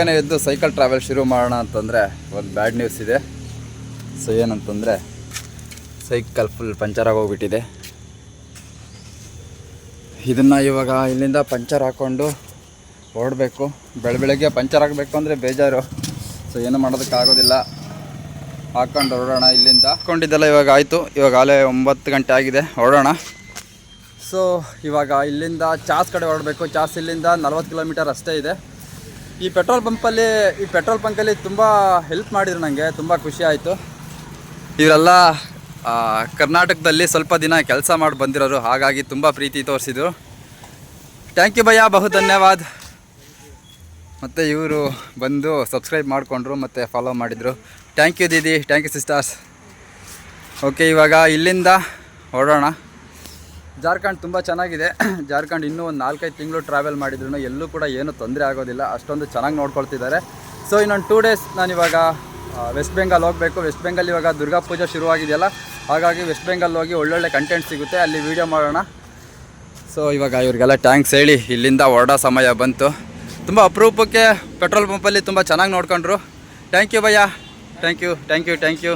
ಬೇಗನೆ ಎದ್ದು cycle travel ಶುರು ಮಾಡೋಣ ಅಂತಂದರೆ ಒಂದು ಬ್ಯಾಡ್ ನ್ಯೂಸ್ ಇದೆ. ಸೊ ಏನಂತಂದರೆ ಸೈಕಲ್ ಫುಲ್ ಪಂಚರ್ ಆಗೋಗ್ಬಿಟ್ಟಿದೆ. ಇದನ್ನು ಇವಾಗ ಇಲ್ಲಿಂದ ಪಂಚರ್ ಹಾಕ್ಕೊಂಡು ಓಡಬೇಕು. ಬೆಳ ಬೆಳಗ್ಗೆ ಪಂಚರ್ ಹಾಕಬೇಕು ಅಂದರೆ ಬೇಜಾರು. ಸೊ ಏನು ಮಾಡೋದಕ್ಕಾಗೋದಿಲ್ಲ ಹಾಕ್ಕೊಂಡು ಹೊರಡೋಣ ಇಲ್ಲಿಂದ. ಹಾಕ್ಕೊಂಡಿದ್ದೆಲ್ಲ ಇವಾಗ ಆಯಿತು. ಇವಾಗ ಆಲೇ ಒಂಬತ್ತು ಗಂಟೆ ಆಗಿದೆ. ಹೊರಡೋಣ ಸೊ ಇವಾಗ ಇಲ್ಲಿಂದ ಚಾಸ್ ಕಡೆ ಹೊರಡಬೇಕು. ಚಾಸ್ ಇಲ್ಲಿಂದ ನಲ್ವತ್ತು ಕಿಲೋಮೀಟರ್ ಅಷ್ಟೇ ಇದೆ. ಈ ಪೆಟ್ರೋಲ್ ಪಂಪಲ್ಲಿ, ಈ ಪೆಟ್ರೋಲ್ ಪಂಕಲ್ಲಿ ತುಂಬ ಹೆಲ್ಪ್ ಮಾಡಿದ್ರು ನನಗೆ ತುಂಬ ಖುಷಿ ಆಯಿತು. ಇವರೆಲ್ಲ ಕರ್ನಾಟಕದಲ್ಲಿ ಸ್ವಲ್ಪ ದಿನ ಕೆಲಸ ಮಾಡಿ ಬಂದಿರೋರು, ಹಾಗಾಗಿ ತುಂಬ ಪ್ರೀತಿ ತೋರಿಸಿದರು. ಥ್ಯಾಂಕ್ ಯು ಭಯ್ಯ, ಬಹು ಧನ್ಯವಾದ. ಮತ್ತು ಇವರು ಬಂದು ಸಬ್ಸ್ಕ್ರೈಬ್ ಮಾಡಿಕೊಂಡ್ರು, ಮತ್ತು ಫಾಲೋ ಮಾಡಿದರು. Thank you didi. Thank you sisters okay ಇವಾಗ ಇಲ್ಲಿಂದ ಹೊರಡೋಣ ಜಾರ್ಖಂಡ್ ತುಂಬ ಚೆನ್ನಾಗಿದೆ. ಜಾರ್ಖಂಡ್ ಇನ್ನೂ ಒಂದು ನಾಲ್ಕೈದು ತಿಂಗಳು ಟ್ರಾವೆಲ್ ಮಾಡಿದ್ರು ಎಲ್ಲೂ ಕೂಡ ಏನೂ ತೊಂದರೆ ಆಗೋದಿಲ್ಲ. ಅಷ್ಟೊಂದು ಚೆನ್ನಾಗಿ ನೋಡ್ಕೊಳ್ತಿದ್ದಾರೆ. ಸೊ ಇನ್ನೊಂದು ಟೂ ಡೇಸ್ ನಾನು ಇವಾಗ ವೆಸ್ಟ್ ಬೆಂಗಾಲ್ ಹೋಗಬೇಕು. ವೆಸ್ಟ್ ಬೆಂಗಾಲ್ ಇವಾಗ ದುರ್ಗಾ ಪೂಜೆ ಶುರುವಾಗಿದೆಯಲ್ಲ? ಹಾಗಾಗಿ ವೆಸ್ಟ್ ಬೆಂಗಾಲ್ ಹೋಗಿ ಒಳ್ಳೊಳ್ಳೆ ಕಂಟೆಂಟ್ ಸಿಗುತ್ತೆ. ಅಲ್ಲಿ ವೀಡಿಯೋ ಮಾಡೋಣ. ಸೊ ಇವಾಗ ಇವರಿಗೆಲ್ಲ ಟ್ಯಾಂಕ್ಸ್ ಹೇಳಿ. ಇಲ್ಲಿಂದ ಹೊರಡೋ ಸಮಯ ಬಂತು. ತುಂಬ ಅಪರೂಪಕ್ಕೆ ಪೆಟ್ರೋಲ್ ಪಂಪಲ್ಲಿ ತುಂಬ ಚೆನ್ನಾಗಿ ನೋಡ್ಕೊಂಡ್ರು. Thank you bhaiya. Thank you thank you thank you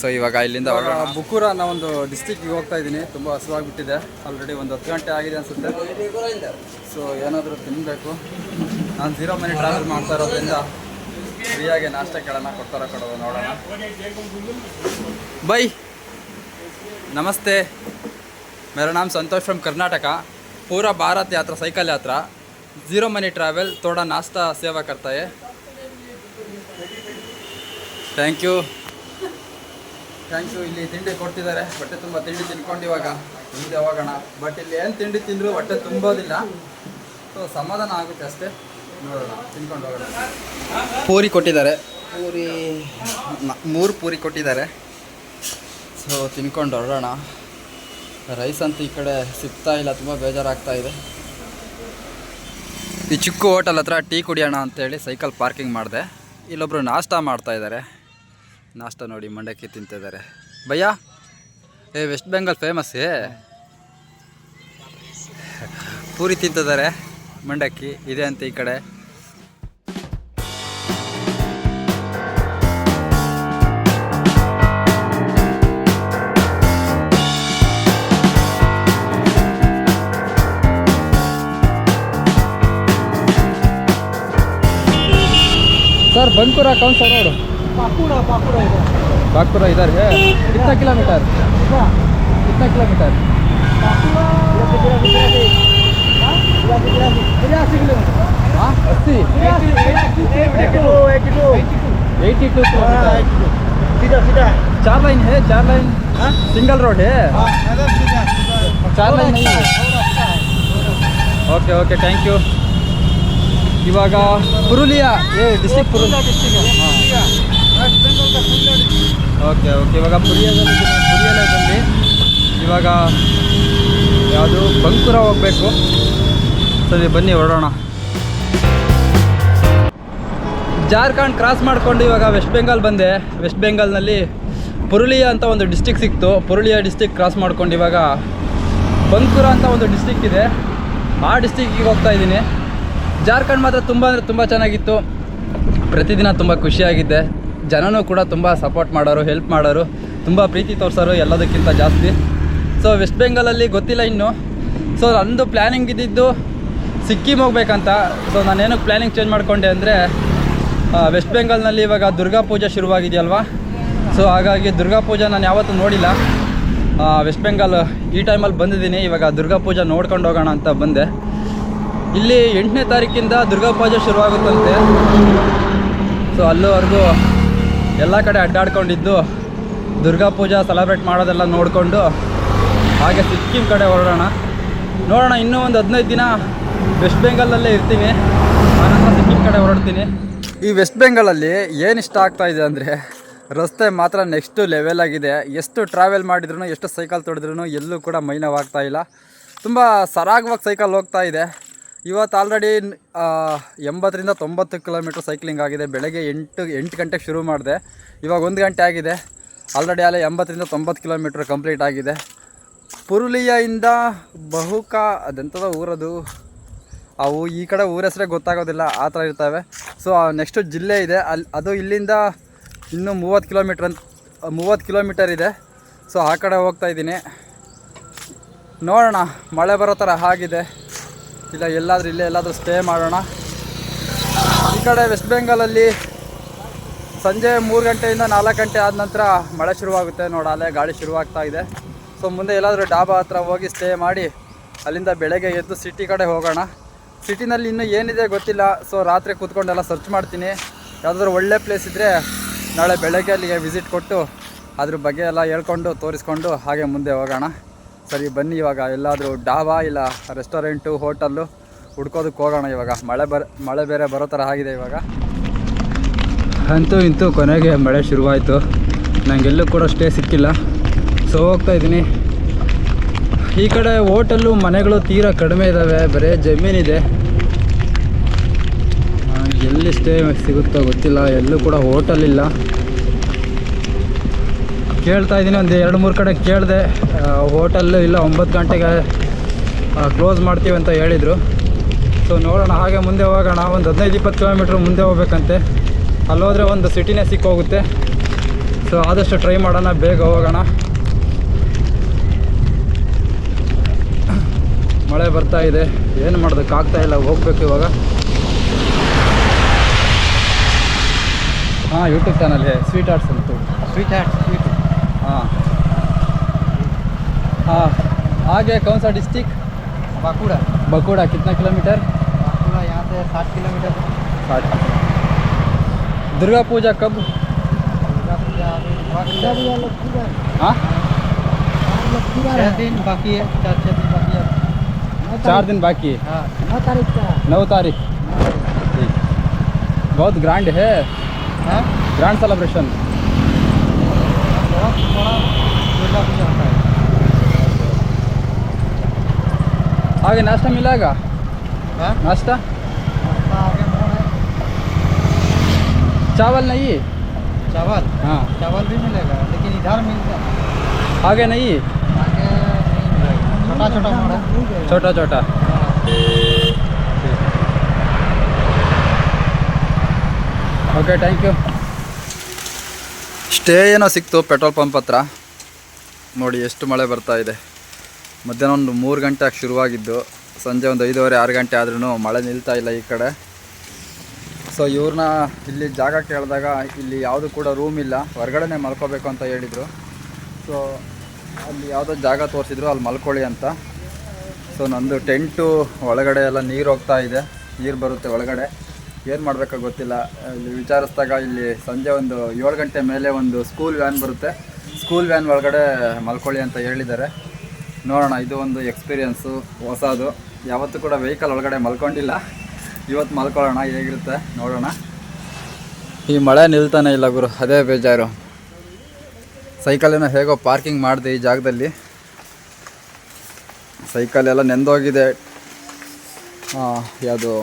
so ಇವಾಗ ಇಲ್ಲಿಂದ ಹೊರಡೋಣ ಬುಕ್ಕೂರ ಅನ್ನೋ ಒಂದು ಡಿಸ್ಟಿಕ್ಗೆ ಹೋಗ್ತಾ ಇದ್ದೀನಿ ತುಂಬ ಹಸುವಾಗಿಬಿಟ್ಟಿದೆ ಆಲ್ರೆಡಿ ಒಂದು ಹತ್ತು ಗಂಟೆ ಆಗಿದೆ ಅನಿಸುತ್ತೆ ಸೊ ಏನಾದರೂ ತಿನ್ನಬೇಕು ನಾನು ಝೀರೋ ಮನಿ ಟ್ರಾವೆಲ್ ಮಾಡ್ತಾ ಇರೋದ್ರಿಂದ ಫ್ರೀಯಾಗಿ ನಾಷ್ಟ ಕೇಳೋಣ ಕೊಡ್ತಾರ ಕೊಡೋದು ನೋಡೋಣ ಬೈ ನಮಸ್ತೆ मेरा नाम संतोष फ्रॉम कर्नाटक पूरा भारत यात्रा साइकिल यात्रा ज़ीरो मनी ट्रैवल थोड़ा नाश्ता सेवा करता है ಥ್ಯಾಂಕ್ ಯು ಥ್ಯಾಂಕ್ ಯು ಇಲ್ಲಿ ತಿಂಡಿ ಕೊಡ್ತಿದ್ದಾರೆ. ಹೊಟ್ಟೆ ತುಂಬ ತಿಂಡಿ ತಿನ್ಕೊಂಡು ಇವಾಗ ಮುಂದೆ ಹೋಗೋಣ. ಬಟ್ ಇಲ್ಲಿ ಏನು ತಿಂಡಿ ತಿಂದರೂ ಹೊಟ್ಟೆ ತುಂಬೋದಿಲ್ಲ. ಸೊ ಸಮಾಧಾನ ಆಗುತ್ತೆ ಅಷ್ಟೇ. ನೋಡೋಣ. ತಿನ್ಕೊಂಡು ಹೋಗೋಣ. ಪೂರಿ ಕೊಟ್ಟಿದ್ದಾರೆ. ಪೂರಿ ಮೂರು ಪೂರಿ ಕೊಟ್ಟಿದ್ದಾರೆ. ಸೊ ತಿನ್ಕೊಂಡು ಹೊರಡೋಣ. ರೈಸ್ ಅಂತ ಈ ಕಡೆ ಸಿಗ್ತಾ ಇಲ್ಲ. ತುಂಬ ಬೇಜಾರಾಗ್ತಾ ಇದೆ. ಈ ಚಿಕ್ಕ ಹೋಟೆಲ್ ಹತ್ರ ಟೀ ಕುಡಿಯೋಣ ಅಂತೇಳಿ ಸೈಕಲ್ ಪಾರ್ಕಿಂಗ್ ಮಾಡಿದೆ. ಇಲ್ಲೊಬ್ಬರು ನಾಷ್ಟ ಮಾಡ್ತಾ ಇದ್ದಾರೆ. ನಾಷ್ಟ ನೋಡಿ ಮಂಡಕ್ಕಿ ತಿಂತಿದ್ದಾರೆ ಭಯ್ಯ? ಏ ವೆಸ್ಟ್ ಬೆಂಗಾಲ್ ಫೇಮಸ್ಸೇ ಪೂರಿ ತಿಂತಿದ್ದಾರೆ ಮಂಡಕ್ಕಿ. ಇದೆ ಅಂತ ಈ ಕಡೆ. ಸರ್ ಬಂಕೂರ ಕೌನ್ಸರ್ ಅವರು पाकुड़ा पाकुड़ा इधर बागपुरा इधर है कितना किलोमीटर कितना किलोमीटर तिरासी किलोमीटर हाँ अस्सी एटी टू किलोमीटर सीधा सीधा चार लाइन है चार लाइन सिंगल रोड है चार लाइन नहीं है ಓಕೆ ಓಕೆ ಥ್ಯಾಂಕ್ ಯು ಇವಾಗ ಪುರುಲಿಯಾ ಏ ಡಿಸ್ಟಿಕ್ ಪುರುಲಿಯಾ ಓಕೆ ಓಕೆ ಇವಾಗ ಪುರಿಯದಲ್ಲಿ ಬಂದು ಇವಾಗ ಯಾವುದು ಬಂಕುರ ಹೋಗಬೇಕು. ಸರಿ, ಬನ್ನಿ ಹೊರಡೋಣ. ಜಾರ್ಖಂಡ್ ಕ್ರಾಸ್ ಮಾಡಿಕೊಂಡು ಇವಾಗ ವೆಸ್ಟ್ ಬೆಂಗಾಲ್ ಬಂದೆ. ವೆಸ್ಟ್ ಬೆಂಗಾಲ್ನಲ್ಲಿ ಪುರುಳಿಯಾ ಅಂತ ಒಂದು ಡಿಸ್ಟಿಕ್ ಸಿಕ್ತು. ಪುರುಳಿಯಾ ಡಿಸ್ಟಿಕ್ ಕ್ರಾಸ್ ಮಾಡ್ಕೊಂಡು ಇವಾಗ ಬಂಕುರ ಅಂತ ಒಂದು ಡಿಸ್ಟಿಕ್ ಇದೆ. ಆ ಡಿಸ್ಟಿಕ್ಕಿಗೆ ಹೋಗ್ತಾ ಇದ್ದೀನಿ. ಜಾರ್ಖಂಡ್ ಮಾತ್ರ ತುಂಬ ಅಂದರೆ ತುಂಬ ಚೆನ್ನಾಗಿತ್ತು. ಪ್ರತಿದಿನ ತುಂಬ ಖುಷಿಯಾಗಿದ್ದೆ ಜನನೂ ಕೂಡ ತುಂಬ ಸಪೋರ್ಟ್ ಮಾಡೋರು ಹೆಲ್ಪ್ ಮಾಡೋರು, ತುಂಬ ಪ್ರೀತಿ ತೋರಿಸೋರು ಎಲ್ಲದಕ್ಕಿಂತ ಜಾಸ್ತಿ. ಸೊ ವೆಸ್ಟ್ ಬೆಂಗಾಲಲ್ಲಿ ಗೊತ್ತಿಲ್ಲ ಇನ್ನು. ಸೊ ನಂದು ಪ್ಲ್ಯಾನಿಂಗ್ ಇದ್ದಿದ್ದು ಸಿಕ್ಕಿಮ್ ಹೋಗ್ಬೇಕಂತ. ಸೊ ನಾನೇನಕ್ಕೆ ಪ್ಲ್ಯಾನಿಂಗ್ ಚೇಂಜ್ ಮಾಡಿಕೊಂಡೆ ಅಂದರೆ ವೆಸ್ಟ್ ಬೆಂಗಾಲ್ನಲ್ಲಿ ಇವಾಗ ದುರ್ಗಾ ಪೂಜೆ ಶುರುವಾಗಿದೆಯಲ್ವಾ? ಸೊ ಹಾಗಾಗಿ ದುರ್ಗಾ ಪೂಜೆ ನಾನು ಯಾವತ್ತೂ ನೋಡಿಲ್ಲ. ವೆಸ್ಟ್ ಬೆಂಗಾಲ್ ಈ ಟೈಮಲ್ಲಿ ಬಂದಿದ್ದೀನಿ. ಇವಾಗ ದುರ್ಗಾ ಪೂಜೆ ನೋಡ್ಕೊಂಡು ಹೋಗೋಣ ಅಂತ ಬಂದೆ. ಇಲ್ಲಿ ಎಂಟನೇ ತಾರೀಕಿಂದ ದುರ್ಗಾ ಪೂಜೆ ಶುರುವಾಗುತ್ತಂತೆ. ಸೊ ಅಲ್ಲಿವರೆಗೂ ಎಲ್ಲ ಕಡೆ ಅಡ್ಡಾಡ್ಕೊಂಡಿದ್ದು ದುರ್ಗಾ ಪೂಜಾ ಸೆಲೆಬ್ರೇಟ್ ಮಾಡೋದೆಲ್ಲ ನೋಡಿಕೊಂಡು ಹಾಗೆ ಸಿಕ್ಕಿಂ ಕಡೆ ಹೊರಡೋಣ. ನೋಡೋಣ, ಇನ್ನೂ ಒಂದು ಹದಿನೈದು ದಿನ ವೆಸ್ಟ್ ಬೆಂಗಾಲಲ್ಲೇ ಇರ್ತೀನಿ. ಆನಂತರ ಸಿಕ್ಕಿಂ ಕಡೆ ಹೊರಡ್ತೀನಿ. ಈ ವೆಸ್ಟ್ ಬೆಂಗಾಲಲ್ಲಿ ಏನು ಇಷ್ಟ ಆಗ್ತಾ ಇದೆ ಅಂದರೆ ರಸ್ತೆ ಮಾತ್ರ ನೆಕ್ಸ್ಟು ಲೆವೆಲ್ ಆಗಿದೆ. ಎಷ್ಟು ಟ್ರಾವೆಲ್ ಮಾಡಿದ್ರು ಎಷ್ಟು ಸೈಕಲ್ ತೊಡೆದ್ರೂ ಎಲ್ಲೂ ಕೂಡ ಮೈನವಾಗ್ತಾ ಇಲ್ಲ. ತುಂಬ ಸರಾಗವಾಗಿ ಸೈಕಲ್ ಹೋಗ್ತಾ ಇದೆ. ಇವತ್ತು ಆಲ್ರೆಡಿ ಎಂಬತ್ತರಿಂದ ತೊಂಬತ್ತು ಕಿಲೋಮೀಟ್ರ್ ಸೈಕ್ಲಿಂಗ್ ಆಗಿದೆ. ಬೆಳಗ್ಗೆ ಎಂಟು ಎಂಟು ಗಂಟೆಗೆ ಶುರು ಮಾಡಿದೆ. ಇವಾಗ ಒಂದು ಗಂಟೆ ಆಗಿದೆ. ಆಲ್ರೆಡಿ ಅಲ್ಲೇ ಎಂಬತ್ತರಿಂದ ತೊಂಬತ್ತು ಕಿಲೋಮೀಟ್ರ್ ಕಂಪ್ಲೀಟ್ ಆಗಿದೆ. ಪುರುಲಿಯಿಂದ ಬಹುಕ, ಅದೆಂಥದ ಊರದು? ಅವು ಈ ಕಡೆ ಊರ ಹೆಸರೇ ಗೊತ್ತಾಗೋದಿಲ್ಲ, ಆ ಥರ ಇರ್ತವೆ. ಸೊ ನೆಕ್ಸ್ಟು ಜಿಲ್ಲೆ ಇದೆ. ಅಲ್ಲಿ ಅದು ಇಲ್ಲಿಂದ ಇನ್ನೂ ಮೂವತ್ತು ಕಿಲೋಮೀಟ್ರ್ ಅಂತ ಮೂವತ್ತು ಕಿಲೋಮೀಟರ್ ಇದೆ. ಸೊ ಆ ಕಡೆ ಹೋಗ್ತಾ ಇದ್ದೀನಿ. ನೋಡೋಣ, ಮಳೆ ಬರೋ ಥರ ಆಗಿದೆ. ಇಲ್ಲ, ಎಲ್ಲಾದರೂ ಇಲ್ಲೇ ಎಲ್ಲಾದರೂ ಸ್ಟೇ ಮಾಡೋಣ. ಈ ಕಡೆ ವೆಸ್ಟ್ ಬೆಂಗಾಲಲ್ಲಿ ಸಂಜೆ ಮೂರು ಗಂಟೆಯಿಂದ ನಾಲ್ಕು ಗಂಟೆ ಆದ ನಂತರ ಮಳೆ ಶುರುವಾಗುತ್ತೆ ನೋಡಿ, ಅಲ್ಲೇ ಗಾಳಿ ಶುರುವಾಗ್ತಾ ಇದೆ. ಸೊ ಮುಂದೆ ಎಲ್ಲಾದರೂ ಡಾಬಾ ಹತ್ರ ಹೋಗಿ ಸ್ಟೇ ಮಾಡಿ, ಅಲ್ಲಿಂದ ಬೆಳಗ್ಗೆ ಎದ್ದು ಸಿಟಿ ಕಡೆ ಹೋಗೋಣ. ಸಿಟಿನಲ್ಲಿ ಇನ್ನೂ ಏನಿದೆ ಗೊತ್ತಿಲ್ಲ ಸೊ ರಾತ್ರಿ ಕೂತ್ಕೊಂಡೆಲ್ಲ ಸರ್ಚ್ ಮಾಡ್ತೀನಿ. ಯಾವುದಾದ್ರೂ ಒಳ್ಳೆ ಪ್ಲೇಸ್ ಇದ್ದರೆ ನಾಳೆ ಬೆಳಗ್ಗೆ ಅಲ್ಲಿಗೆ ವಿಸಿಟ್ ಕೊಟ್ಟು, ಅದ್ರ ಬಗ್ಗೆ ಎಲ್ಲ ಹೇಳ್ಕೊಂಡು, ತೋರಿಸ್ಕೊಂಡು ಹಾಗೆ ಮುಂದೆ ಹೋಗೋಣ. ಸರಿ, ಬನ್ನಿ ಇವಾಗ. ಎಲ್ಲಾದರೂ ಡಾಬಾ ಇಲ್ಲ ರೆಸ್ಟೋರೆಂಟು, ಹೋಟಲ್ಲು, ಹುಡ್ಕೋದಕ್ಕೆ ಹೋಗೋಣ ಇವಾಗ. ಮಳೆ ಬರ, ಮಳೆ ಬೇರೆ ಬರೋ ಥರ ಆಗಿದೆ ಇವಾಗ. ಅಂತೂ ಇಂತೂ ಕೊನೆಗೆ ಮಳೆ ಶುರುವಾಯಿತು. ನನಗೆಲ್ಲೂ ಕೂಡ ಸ್ಟೇ ಸಿಕ್ಕಿಲ್ಲ. ಸೊ ಹೋಗ್ತಾ ಇದ್ದೀನಿ. ಈ ಕಡೆ ಹೋಟೆಲ್ಲು ಮನೆಗಳು ತೀರಾ ಕಡಿಮೆ ಇದ್ದಾವೆ ಬರೇ ಜಮೀನಿದೆ. ಎಲ್ಲಿ ಸ್ಟೇ ಸಿಗುತ್ತೋ ಗೊತ್ತಿಲ್ಲ. ಎಲ್ಲೂ ಕೂಡ ಹೋಟೆಲ್ ಇಲ್ಲ. ಕೇಳ್ತಾ ಇದ್ದೀನಿ. ಒಂದು ಎರಡು ಮೂರು ಕಡೆ ಕೇಳಿದೆ. ಹೋಟೆಲ್ ಇಲ್ಲ, ಒಂಬತ್ತು ಗಂಟೆಗೆ ಕ್ಲೋಸ್ ಮಾಡ್ತೀವಿ ಅಂತ ಹೇಳಿದರು. ಸೊ ನೋಡೋಣ ಹಾಗೆ ಮುಂದೆ ಹೋಗೋಣ. ಒಂದು ಹದಿನೈದು ಇಪ್ಪತ್ತು ಕಿಲೋಮೀಟ್ರ್ ಮುಂದೆ ಹೋಗ್ಬೇಕಂತೆ. ಅಲ್ಲೋದ್ರೆ ಒಂದು ಸಿಟಿನೇ ಸಿಕ್ಕೋಗುತ್ತೆ. ಸೊ ಆದಷ್ಟು ಟ್ರೈ ಮಾಡೋಣ, ಬೇಗ ಹೋಗೋಣ. ಮಳೆ ಬರ್ತಾ ಇದೆ. ಏನು ಮಾಡೋದಕ್ಕಾಗ್ತಾ ಇಲ್ಲ, ಹೋಗ್ಬೇಕು ಇವಾಗ. ಹಾಂ ಯೂಟ್ಯೂಬ್ ಚಾನಲ್ಗೆ ಸ್ವೀಟ್ ಆರ್ಟ್ಸ್ ಅಂತ. ಸ್ವೀಟ್ ಆರ್ಟ್ಸ್ है। हाँ। हाँ आगे कौन सा डिस्ट्रिक्ट बांकुड़ा। बकुड़ा कितना किलोमीटर? बांकुड़ा यहाँ से साठ किलोमीटर। साठ दुर्गा पूजा कब? दुर्गा पूजा है। हाँ? छः दिन बाकी है चार छः दिन बाकी है। चार दिन बाकी है? हाँ। नौ तारीख का। नौ तारीख बहुत ग्रैंड है। हाँ? ग्रैंड सेलिब्रेशन आगे नाश्ता मिलेगा? हाँ? नाश्ता? चावल नहीं? है चावल? हाँ। चावल भी मिलेगा लेकिन इधर मिलता है। आगे नहीं? है छोटा छोटा है छोटा छोटा। हाँ। ओके थैंक यू ಸ್ಟೇ ಏನೋ ಸಿಕ್ತು ಪೆಟ್ರೋಲ್ ಪಂಪ್ ಹತ್ರ. ನೋಡಿ ಎಷ್ಟು ಮಳೆ ಬರ್ತಾ ಇದೆ. ಮಧ್ಯಾಹ್ನ ಒಂದು ಮೂರು ಗಂಟೆ ಆಗಿ ಶುರುವಾಗಿದ್ದು, ಸಂಜೆ ಒಂದು ಐದೂವರೆ, ಆರು ಗಂಟೆ ಆದ್ರೂ ಮಳೆ ನಿಲ್ತಾ ಇಲ್ಲ ಈ ಕಡೆ. ಸೊ ಇವ್ರನ್ನ ಇಲ್ಲಿ ಜಾಗ ಕೇಳಿದಾಗ ಇಲ್ಲಿ ಯಾವುದು ಕೂಡ ರೂಮ್ ಇಲ್ಲ. ಹೊರಗಡೆನೆ ಮಲ್ಕೋಬೇಕು ಅಂತ ಹೇಳಿದರು. ಸೊ ಅಲ್ಲಿ ಯಾವುದೋ ಜಾಗ ತೋರಿಸಿದ್ರು, ಅಲ್ಲಿ ಮಲ್ಕೊಳ್ಳಿ ಅಂತ. ಸೊ ನಂದು ಟೆಂಟು ಒಳಗಡೆ ಎಲ್ಲ ನೀರು ಹೋಗ್ತಾ ಇದೆ. ನೀರು ಬರುತ್ತೆ ಒಳಗಡೆ. ಏನು ಮಾಡಬೇಕೋ ಗೊತ್ತಿಲ್ಲ. ಇಲ್ಲಿ ವಿಚಾರಿಸಿದಾಗ ಇಲ್ಲಿ ಸಂಜೆ ಒಂದು ಏಳು ಗಂಟೆ ಮೇಲೆ ಒಂದು ಸ್ಕೂಲ್ ವ್ಯಾನ್ ಬರುತ್ತೆ. ಸ್ಕೂಲ್ ವ್ಯಾನ್ ಒಳಗಡೆ ಮಲ್ಕೊಳ್ಳಿ ಅಂತ ಹೇಳಿದ್ದಾರೆ. ನೋಡೋಣ, ಇದು ಒಂದು ಎಕ್ಸ್ಪೀರಿಯನ್ಸು ಹೊಸದು. ಯಾವತ್ತೂ ಕೂಡ ವೆಹಿಕಲ್ ಒಳಗಡೆ ಮಲ್ಕೊಂಡಿಲ್ಲ. ಇವತ್ತು ಮಲ್ಕೊಳ್ಳೋಣ, ಹೇಗಿರುತ್ತೆ ನೋಡೋಣ. ಈ ಮಳೆ ನಿಲ್ತಾನೆ ಇಲ್ಲ ಗುರು, ಅದೇ ಬೇಜಾರು. ಸೈಕಲಿನ ಹೇಗೋ ಪಾರ್ಕಿಂಗ್ ಮಾಡಿದೆ ಈ ಜಾಗದಲ್ಲಿ. ಸೈಕಲ್ ಎಲ್ಲ ನೆಂದೋಗಿದೆ. ಯಾವುದು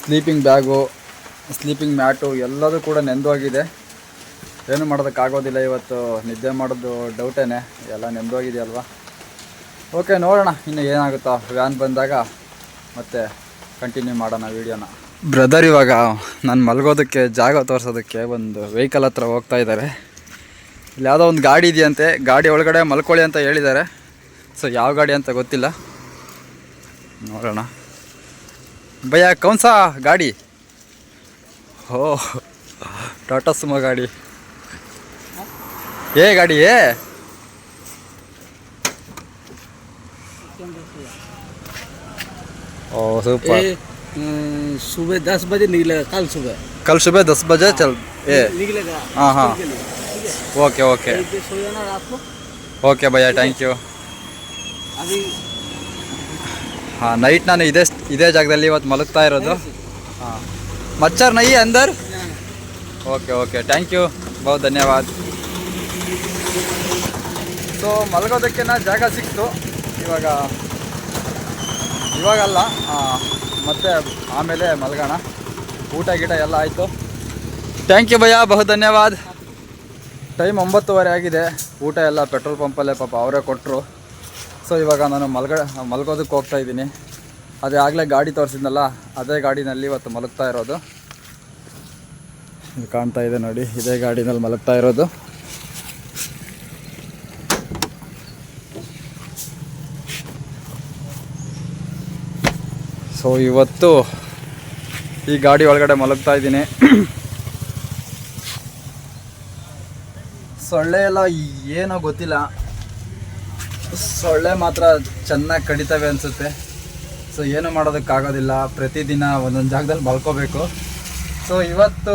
ಸ್ಲೀಪಿಂಗ್ ಬ್ಯಾಗು ಸ್ಲೀಪಿಂಗ್ ಮ್ಯಾಟು ಎಲ್ಲದೂ ಕೂಡ ನೆಂದೋಗಿದೆ. ಏನು ಮಾಡೋದಕ್ಕಾಗೋದಿಲ್ಲ ಇವತ್ತು. ನಿದ್ದೆ ಮಾಡೋದು ಡೌಟೇನೆ ಎಲ್ಲ ನೆಂದೋಗಿದೆಯಲ್ವಾ? ಓಕೆ ನೋಡೋಣ ಇನ್ನು ಏನಾಗುತ್ತೋ. ವ್ಯಾನ್ ಬಂದಾಗ ಮತ್ತೆ ಕಂಟಿನ್ಯೂ ಮಾಡೋಣ ವೀಡಿಯೋನ ಬ್ರದರ್ ಇವಾಗ ನಾನು ಮಲಗೋದಕ್ಕೆ, ಜಾಗ ತೋರಿಸೋದಕ್ಕೆ ಒಂದು ವೆಹಿಕಲ್ ಹತ್ರ ಹೋಗ್ತಾ ಇದ್ದಾರೆ. ಇಲ್ಲಿ ಯಾವುದೋ ಒಂದು ಗಾಡಿ ಇದೆಯಂತೆ. ಗಾಡಿ ಒಳಗಡೆ ಮಲ್ಕೊಳ್ಳಿ ಅಂತ ಹೇಳಿದ್ದಾರೆ. ಸೊ ಯಾವ ಗಾಡಿ ಅಂತ ಗೊತ್ತಿಲ್ಲ. ನೋಡೋಣ. ಭಯ, ಕೌನ್ಸಾ ಗಾಡಿ? ಓ ಟಾಟಾ ಸುಮೋ ಗಾಡಿ ಏ ಗಾಡಿ ಏ ओ सुपर ये अम, सुबह दस बजे निकलेगा कल सुबह कल सुबह दस बजे चल ए निकलेगा हाँ हाँ के लिए, ठीक है ओके ओके कहीं पे सो जाना रात को ಓಕೆ ಭಯ್ಯ ಥ್ಯಾಂಕ್ ಯು अभी ಹಾಂ ನೈಟ್ ನಾನು ಇದೇ ಇದೇ ಜಾಗದಲ್ಲಿ ಇವತ್ತು ಮಲಗ್ತಾ ಇರೋದು ಹಾಂ ಮಚ್ಚರ್ ನೈ ಅಂದರ್. ಓಕೆ ಓಕೆ ಥ್ಯಾಂಕ್ ಯು ಬಹು ಧನ್ಯವಾದ. ಸೊ ಮಲಗೋದಕ್ಕೆ ನಾ ಜಾಗ ಸಿಕ್ತು. ಇವಾಗ, ಇವಾಗಲ್ಲ. ಮತ್ತೆ ಆಮೇಲೆ ಮಲಗೋಣ. ಊಟ ಗೀಟ ಎಲ್ಲ ಆಯಿತು. ಥ್ಯಾಂಕ್ ಯು ಭಯ್ಯ, ಬಹು ಧನ್ಯವಾದ. ಟೈಮ್ ಒಂಬತ್ತುವರೆ ಆಗಿದೆ. ಊಟ ಎಲ್ಲ ಪೆಟ್ರೋಲ್ ಪಂಪಲ್ಲೇ ಪಾಪ ಅವರೇ ಕೊಟ್ಟರು ಸೊ ಇವಾಗ ನಾನು ಮಲ್ಗ, ಮಲ್ಗೋದಕ್ಕೆ ಹೋಗ್ತಾ ಇದ್ದೀನಿ. ಅದೇ ಆಗಲೇ ಗಾಡಿ ತೋರಿಸಿದ್ನಲ್ಲ, ಅದೇ ಗಾಡಿನಲ್ಲಿ ಇವತ್ತು ಮಲಗ್ತಾ ಇರೋದು. ಕಾಣ್ತಾ ಇದೆ ನೋಡಿ, ಇದೇ ಗಾಡಿನಲ್ಲಿ ಮಲಗ್ತಾ ಇರೋದು. ಸೊ ಇವತ್ತು ಈ ಗಾಡಿ ಒಳಗಡೆ ಮಲಗ್ತಾ ಇದ್ದೀನಿ. ಸೊಳ್ಳೆ ಎಲ್ಲ ಏನೋ ಗೊತ್ತಿಲ್ಲ. ಸೊಳ್ಳೆ ಮಾತ್ರ ಚೆನ್ನಾಗಿ ಕಡಿತವೆ ಅನಿಸುತ್ತೆ. ಸೊ ಏನು ಮಾಡೋದಕ್ಕಾಗೋದಿಲ್ಲ. ಪ್ರತಿದಿನ ಒಂದೊಂದು ಜಾಗದಲ್ಲಿ ಮಲ್ಕೋಬೇಕು. ಸೊ ಇವತ್ತು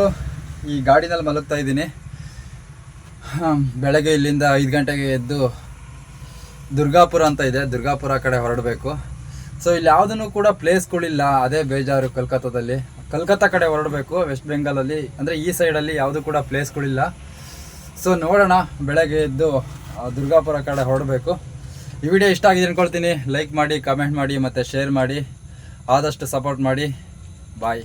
ಈ ಗಾಡಿನಲ್ಲಿ ಮಲಗ್ತಾ ಇದ್ದೀನಿ. ಬೆಳಗ್ಗೆ ಇಲ್ಲಿಂದ ಐದು ಗಂಟೆಗೆ ಎದ್ದು ದುರ್ಗಾಪುರ ಅಂತ ಇದೆ. ದುರ್ಗಾಪುರ ಕಡೆ ಹೊರಡಬೇಕು. ಸೊ ಇಲ್ಲಿ ಯಾವುದನ್ನು ಕೂಡ ಪ್ಲೇಸ್ಗಳಿಲ್ಲ. ಅದೇ ಬೇಜಾರು ಕಲ್ಕತ್ತಾದಲ್ಲಿ. ಕಲ್ಕತ್ತಾ ಕಡೆ ಹೊರಡಬೇಕು, ವೆಸ್ಟ್ ಬೆಂಗಾಲಲ್ಲಿ. ಅಂದರೆ ಈ ಸೈಡಲ್ಲಿ ಯಾವುದು ಕೂಡ ಪ್ಲೇಸ್ಗಳಿಲ್ಲ. ಸೊ ನೋಡೋಣ. ಬೆಳಗ್ಗೆ ಎದ್ದು ದುರ್ಗಾಪುರ ಕಡೆ ಹೊರಡಬೇಕು. ಈ ವಿಡಿಯೋ ಇಷ್ಟ ಆಗಿದೆ ಅನ್ಕೊಳ್ತೀನಿ. ಲೈಕ್ ಮಾಡಿ ಕಮೆಂಟ್ ಮಾಡಿ, ಮತ್ತು ಶೇರ್ ಮಾಡಿ. ಆದಷ್ಟು ಸಪೋರ್ಟ್ ಮಾಡಿ. ಬಾಯ್